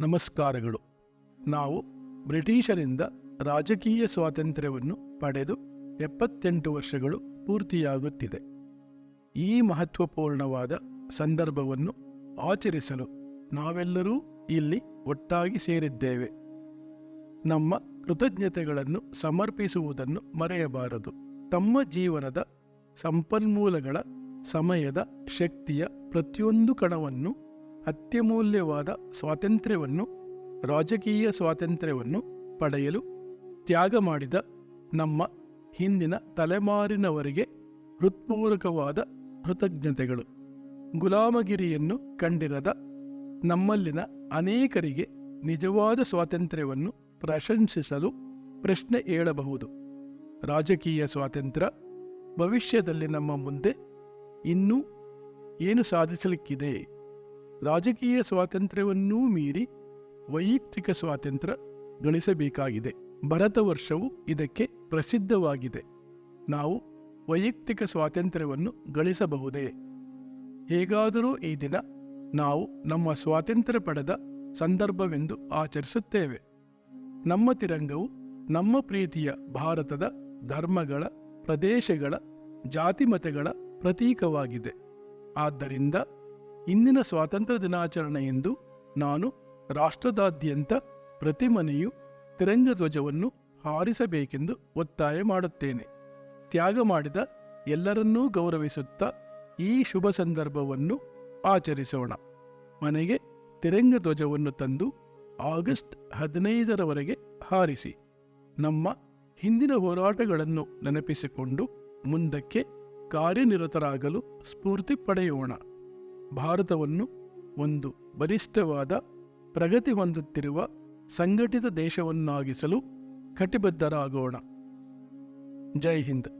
ನಮಸ್ಕಾರಗಳು. ನಾವು ಬ್ರಿಟಿಷರಿಂದ ರಾಜಕೀಯ ಸ್ವಾತಂತ್ರ್ಯವನ್ನು ಪಡೆದು ಎಪ್ಪತ್ತೆಂಟು ವರ್ಷಗಳು ಪೂರ್ತಿಯಾಗುತ್ತಿದೆ. ಈ ಮಹತ್ವಪೂರ್ಣವಾದ ಸಂದರ್ಭವನ್ನು ಆಚರಿಸಲು ನಾವೆಲ್ಲರೂ ಇಲ್ಲಿ ಒಟ್ಟಾಗಿ ಸೇರಿದ್ದೇವೆ. ನಮ್ಮ ಕೃತಜ್ಞತೆಗಳನ್ನು ಸಮರ್ಪಿಸುವುದನ್ನು ಮರೆಯಬಾರದು. ತಮ್ಮ ಜೀವನದ ಸಂಪನ್ಮೂಲಗಳ ಸಮಯದ ಶಕ್ತಿಯ ಪ್ರತಿಯೊಂದು ಕಣವನ್ನು ಅತ್ಯಮೂಲ್ಯವಾದ ಸ್ವಾತಂತ್ರ್ಯವನ್ನು, ರಾಜಕೀಯ ಸ್ವಾತಂತ್ರ್ಯವನ್ನು ಪಡೆಯಲು ತ್ಯಾಗ ಮಾಡಿದ ನಮ್ಮ ಹಿಂದಿನ ತಲೆಮಾರಿನವರಿಗೆ ಹೃತ್ಪೂರ್ವಕವಾದ ಕೃತಜ್ಞತೆಗಳು. ಗುಲಾಮಗಿರಿಯನ್ನು ಕಂಡಿರದ ನಮ್ಮಲ್ಲಿನ ಅನೇಕರಿಗೆ ನಿಜವಾದ ಸ್ವಾತಂತ್ರ್ಯವನ್ನು ಪ್ರಶಂಸಿಸಲು ಪ್ರಶ್ನೆ ಏಳಬಹುದು. ರಾಜಕೀಯ ಸ್ವಾತಂತ್ರ್ಯ ಭವಿಷ್ಯದಲ್ಲಿ ನಮ್ಮ ಮುಂದೆ ಇನ್ನೂ ಏನು ಸಾಧಿಸಲಿಕ್ಕಿದೆ? ರಾಜಕೀಯ ಸ್ವಾತಂತ್ರ್ಯವನ್ನೂ ಮೀರಿ ವೈಯಕ್ತಿಕ ಸ್ವಾತಂತ್ರ್ಯ ಗಳಿಸಬೇಕಾಗಿದೆ. ಭರತ ವರ್ಷವು ಇದಕ್ಕೆ ಪ್ರಸಿದ್ಧವಾಗಿದೆ. ನಾವು ವೈಯಕ್ತಿಕ ಸ್ವಾತಂತ್ರ್ಯವನ್ನು ಗಳಿಸಬಹುದೇ? ಹೇಗಾದರೂ ಈ ದಿನ ನಾವು ನಮ್ಮ ಸ್ವಾತಂತ್ರ್ಯ ಪಡೆದ ಸಂದರ್ಭವೆಂದು ಆಚರಿಸುತ್ತೇವೆ. ನಮ್ಮ ತಿರಂಗವು ನಮ್ಮ ಪ್ರೀತಿಯ ಭಾರತದ ಧರ್ಮಗಳ, ಪ್ರದೇಶಗಳ, ಜಾತಿಮತಗಳ ಪ್ರತೀಕವಾಗಿದೆ. ಆದ್ದರಿಂದ ಇಂದಿನ ಸ್ವಾತಂತ್ರ್ಯ ದಿನಾಚರಣೆಯೆಂದು ನಾನು ರಾಷ್ಟ್ರದಾದ್ಯಂತ ಪ್ರತಿ ಮನೆಯು ತಿರಂಗ ಧ್ವಜವನ್ನು ಹಾರಿಸಬೇಕೆಂದು ಒತ್ತಾಯ ಮಾಡುತ್ತೇನೆ. ತ್ಯಾಗ ಮಾಡಿದ ಎಲ್ಲರನ್ನೂ ಗೌರವಿಸುತ್ತಾ ಈ ಶುಭ ಸಂದರ್ಭವನ್ನು ಆಚರಿಸೋಣ. ಮನೆಗೆ ತಿರಂಗ ಧ್ವಜವನ್ನು ತಂದು ಆಗಸ್ಟ್ ಹದಿನೈದರವರೆಗೆ ಹಾರಿಸಿ. ನಮ್ಮ ಹಿಂದಿನ ಹೋರಾಟಗಳನ್ನು ನೆನಪಿಸಿಕೊಂಡು ಮುಂದಕ್ಕೆ ಕಾರ್ಯನಿರತರಾಗಲು ಸ್ಫೂರ್ತಿ ಪಡೆಯೋಣ. ಭಾರತವನ್ನು ಒಂದು ಬಲಿಷ್ಠವಾದ ಪ್ರಗತಿ ಹೊಂದುತ್ತಿರುವ ಸಂಘಟಿತ ದೇಶವನ್ನಾಗಿಸಲು ಕಟಿಬದ್ಧರಾಗೋಣ. ಜೈ ಹಿಂದ್.